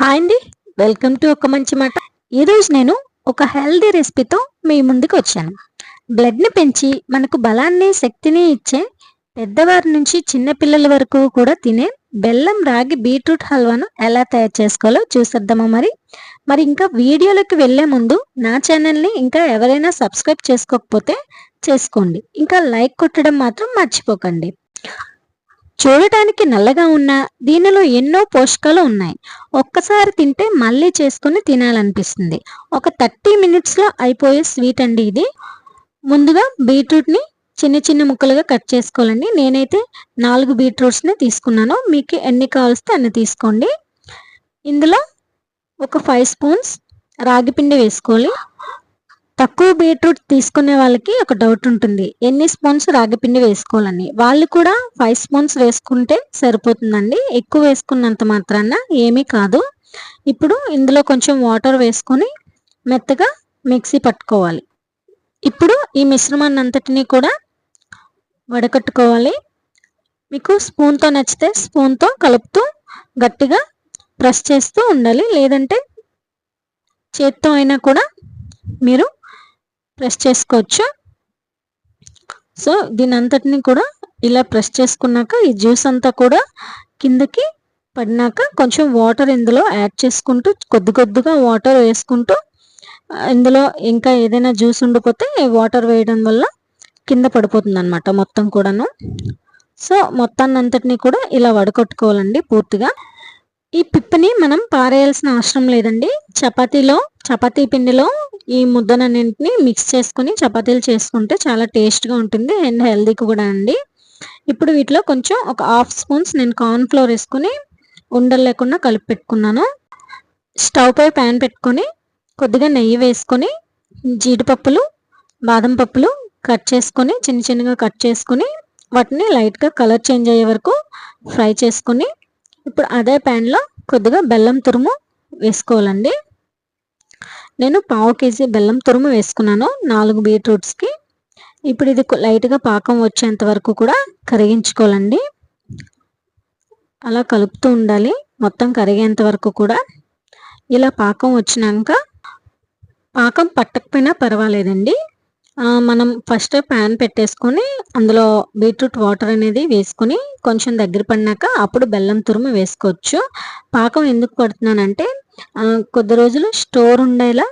Hi అండి. Welcome to ఒక మంచి మాట. ఈరోజు నేను ఒక హెల్దీ రెసిపీతో మీ ముందుకు వచ్చాను. బ్లడ్ని పెంచి మనకు బలాన్ని శక్తిని ఇచ్చే పెద్దవారి నుంచి చిన్నపిల్లల వరకు కూడా తినే బెల్లం రాగి బీట్రూట్ హల్వాను ఎలా తయారు చేసుకోవాలో చూసేద్దామా మరి. మరి ఇంకా వీడియోలోకి వెళ్ళే ముందు నా ఛానల్ని ఇంకా ఎవరైనా సబ్స్క్రైబ్ చేసుకోకపోతే చేసుకోండి. ఇంకా లైక్ కొట్టడం మాత్రం మర్చిపోకండి. చూడటానికి నల్లగా ఉన్న దీనిలో ఎన్నో పోషకాలు ఉన్నాయి. ఒక్కసారి తింటే మళ్ళీ చేసుకుని తినాలనిపిస్తుంది. ఒక థర్టీ మినిట్స్లో అయిపోయే స్వీట్ అండి ఇది. ముందుగా బీట్రూట్ని చిన్న చిన్న ముక్కలుగా కట్ చేసుకోవాలండి. నేనైతే నాలుగు బీట్రూట్స్ని తీసుకున్నాను. మీకు ఎన్ని కావాల్స్తే అన్ని తీసుకోండి. ఇందులో ఒక ఫైవ్ స్పూన్స్ రాగి పిండి వేసుకోవాలి. తక్కువ బీట్రూట్ తీసుకునే వాళ్ళకి ఒక డౌట్ ఉంటుంది. ఎన్ని స్పూన్స్ రాగిపిండి వేసుకోవాలని? వాళ్ళు కూడా ఫైవ్ స్పూన్స్ వేసుకుంటే సరిపోతుందండి. ఎక్కువ వేసుకున్నంత మాత్రాన ఏమీ కాదు. ఇప్పుడు ఇందులో కొంచెం వాటర్ వేసుకొని మెత్తగా మిక్సీ పట్టుకోవాలి. ఇప్పుడు ఈ మిశ్రమాన్ని అంతటినీ కూడా వడకట్టుకోవాలి. మీకు స్పూన్తో నచ్చితే స్పూన్తో కలుపుతూ గట్టిగా ప్రెస్ చేస్తూ ఉండాలి. లేదంటే చేత్తో అయినా కూడా మీరు ప్రెస్ చేసుకోవచ్చు. సో దీని అంతటిని కూడా ఇలా ప్రెస్ చేసుకున్నాక ఈ జ్యూస్ అంతా కూడా కిందకి పడినాక కొంచెం వాటర్ ఇందులో యాడ్ చేసుకుంటూ కొద్ది కొద్దిగా వాటర్ వేసుకుంటూ ఇందులో ఇంకా ఏదైనా జ్యూస్ ఉండిపోతే వాటర్ వేయడం వల్ల కింద పడిపోతుంది అనమాట మొత్తం కూడాను. సో మొత్తాన్ని అంతటిని కూడా ఇలా వడకొట్టుకోవాలండి పూర్తిగా. ఈ పిప్పని మనం పారేయాల్సిన అవసరం లేదండి. చపాతీలో చపాతీ పిండిలో ఈ ముద్దనన్నింటిని మిక్స్ చేసుకుని చపాతీలు చేసుకుంటే చాలా టేస్ట్గా ఉంటుంది అండ్ హెల్దీకి కూడా అండి. ఇప్పుడు వీటిలో కొంచెం ఒక హాఫ్ స్పూన్స్ నేను కార్న్ ఫ్లోర్ వేసుకుని ఉండలు లేకుండా కలిపి పెట్టుకున్నాను. స్టవ్ పై ప్యాన్ పెట్టుకొని కొద్దిగా నెయ్యి వేసుకొని జీడిపప్పులు బాదం పప్పులు కట్ చేసుకొని చిన్న చిన్నగా కట్ చేసుకొని వాటిని లైట్గా కలర్ చేంజ్ అయ్యే వరకు ఫ్రై చేసుకొని ఇప్పుడు అదే ప్యాన్లో కొద్దిగా బెల్లం తురుము వేసుకోవాలండి. నేను పావు కేజీ బెల్లం తురుము వేసుకున్నాను. నాలుగు బీట్రూట్స్కి ఇప్పుడు ఇది లైట్గా పాకం వచ్చేంత వరకు కూడా కరిగించుకోవాలండి. అలా కలుపుతూ ఉండాలి. మొత్తం కరిగేంత వరకు కూడా. ఇలా పాకం వచ్చినాక పాకం పట్టకపోయినా పర్వాలేదండి. మనం ఫస్ట్ ప్యాన్ పెట్టేసుకొని అందులో బీట్రూట్ వాటర్ అనేది వేసుకొని కొంచెం దగ్గర పడినాక అప్పుడు బెల్లం తురుము వేసుకోవచ్చు. పాకం ఎందుకు పడుతున్నానంటే కొద్ది రోజులు స్టోర్ ఉండేలా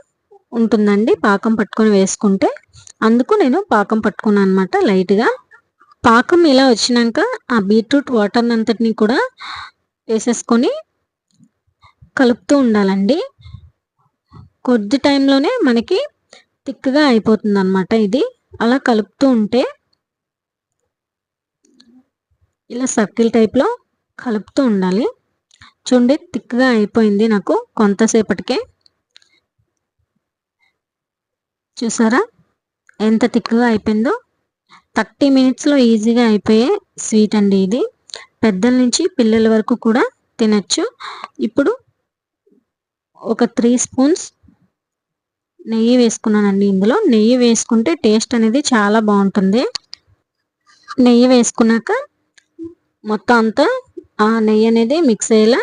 ఉంటుందండి పాకం పట్టుకొని వేసుకుంటే. అందుకు నేను పాకం పట్టుకున్నాను అనమాట లైట్గా. పాకం ఇలా వచ్చినాక ఆ బీట్రూట్ వాటర్ అంతటిని కూడా వేసేసుకొని కలుపుతూ ఉండాలండి. కొద్ది టైంలోనే మనకి థిక్గా అయిపోతుంది అనమాట ఇది. అలా కలుపుతూ ఉంటే ఇలా సర్కిల్ టైప్లో కలుపుతూ ఉండాలి. చూడండి థిక్గా అయిపోయింది నాకు కొంతసేపటికే. చూసారా? ఎంత థిక్గా అయిపోయిందో. థర్టీ మినిట్స్లో ఈజీగా అయిపోయే స్వీట్ అండి ఇది. పెద్దల నుంచి పిల్లల వరకు కూడా తినచ్చు. ఇప్పుడు ఒక త్రీ స్పూన్స్ నెయ్యి వేసుకున్నానండి ఇందులో. నెయ్యి వేసుకుంటే టేస్ట్ అనేది చాలా బాగుంటుంది. నెయ్యి వేసుకున్నాక మొత్తం అంతా ఆ నెయ్యి అనేది మిక్స్ అయ్యేలా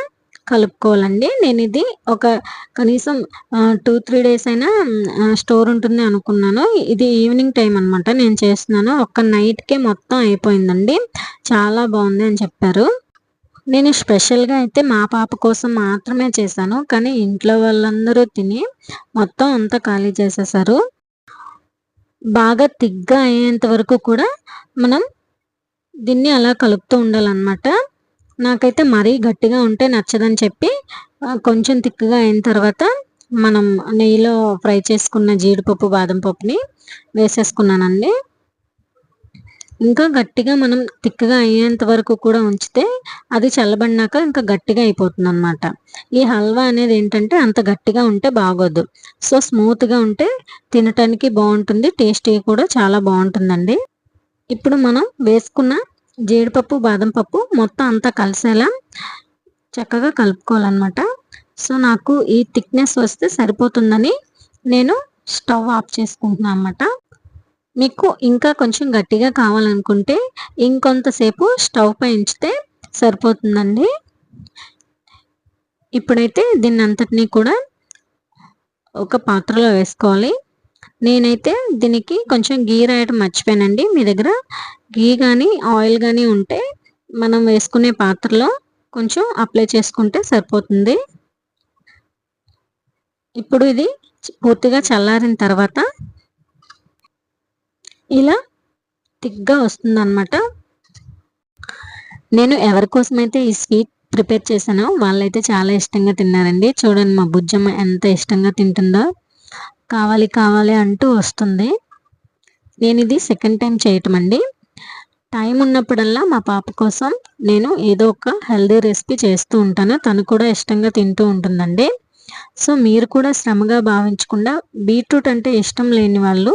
కలుపుకోవాలండి. నేను ఇది ఒక కనీసం టూ త్రీ డేస్ అయినా స్టోర్ ఉంటుంది అనుకున్నాను. ఇది ఈవినింగ్ టైం అనమాట నేను చేస్తున్నాను. ఒక్క నైట్కే మొత్తం అయిపోయిందండి. చాలా బాగుంది అని చెప్పారు. నేను స్పెషల్గా అయితే మా పాప కోసం మాత్రమే చేశాను. కానీ ఇంట్లో వాళ్ళందరూ తిని మొత్తం అంతా ఖాళీ చేసేసారు. బాగా తిగ్గా అయ్యేంత వరకు కూడా మనం దీన్ని అలా కలుపుతూ ఉండాలన్నమాట. నాకైతే మరీ గట్టిగా ఉంటే నచ్చదని చెప్పి కొంచెం తిక్కుగా అయిన తర్వాత మనం నెయ్యిలో ఫ్రై చేసుకున్న జీడిపప్పు బాదం పప్పుని వేసేసుకున్నానండి. ఇంకా గట్టిగా మనం తిక్కగా అయ్యేంత వరకు కూడా ఉంచితే అది చల్లబడినాక ఇంకా గట్టిగా అయిపోతుంది అనమాట ఈ హల్వా అనేది ఏంటంటే అంత గట్టిగా ఉంటే బాగోదు. సో స్మూత్గా ఉంటే తినటానికి బాగుంటుంది టేస్టీ కూడా చాలా బాగుంటుందండి. ఇప్పుడు మనం వేసుకున్న జీడిపప్పు బాదం పప్పు మొత్తం అంతా కలిసేలా చక్కగా కలుపుకోవాలన్నమాట. సో నాకు ఈ థిక్నెస్ వస్తే సరిపోతుందని నేను స్టవ్ ఆఫ్ చేసుకుంటున్నాను అనమాట మీకు ఇంకా కొంచెం గట్టిగా కావాలనుకుంటే ఇంకొంతసేపు స్టవ్ పై ఉంచితే సరిపోతుందండి. ఇప్పుడైతే దీన్ని అంతటినీ కూడా ఒక పాత్రలో వేసుకోవాలి. నేనైతే దీనికి కొంచెం గీ రాయడం మర్చిపోయానండి. మీ దగ్గర గీ కానీ ఆయిల్ కానీ ఉంటే మనం వేసుకునే పాత్రలో కొంచెం అప్లై చేసుకుంటే సరిపోతుంది. ఇప్పుడు ఇది పూర్తిగా చల్లారిన తర్వాత ఇలా థిక్గా వస్తుంది అనమాట నేను ఎవరి కోసమైతే ఈ స్వీట్ ప్రిపేర్ చేశానో వాళ్ళైతే చాలా ఇష్టంగా తిన్నారండి. చూడండి మా బుజ్జమ్మ ఎంత ఇష్టంగా తింటుందో. కావాలి కావాలి అంటూ వస్తుంది. నేను ఇది సెకండ్ టైం చేయటం అండి టైం ఉన్నప్పుడల్లా మా పాప కోసం నేను ఏదో ఒక హెల్దీ రెసిపీ చేస్తూ ఉంటాను. తను కూడా ఇష్టంగా తింటూ ఉంటుందండి. సో మీరు కూడా శ్రమగా భావించకుండా బీట్రూట్ అంటే ఇష్టం లేని వాళ్ళు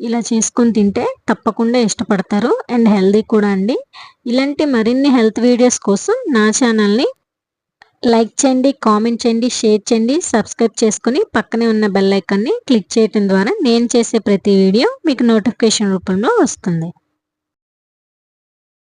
ఇలా చేసుకొని తింటే తప్పకుండా ఇష్టపడతారు అండ్ హెల్దీ కూడా అండి. ఇలాంటి మరిన్ని హెల్త్ వీడియోస్ కోసం నా ఛానల్ని లైక్ చేయండి కామెంట్ చేయండి షేర్ చేయండి సబ్స్క్రైబ్ చేసుకుని పక్కనే ఉన్న బెల్ ఐకాన్ని క్లిక్ చేయడం ద్వారా నేను చేసే ప్రతి వీడియో మీకు నోటిఫికేషన్ రూపంలో వస్తుంది.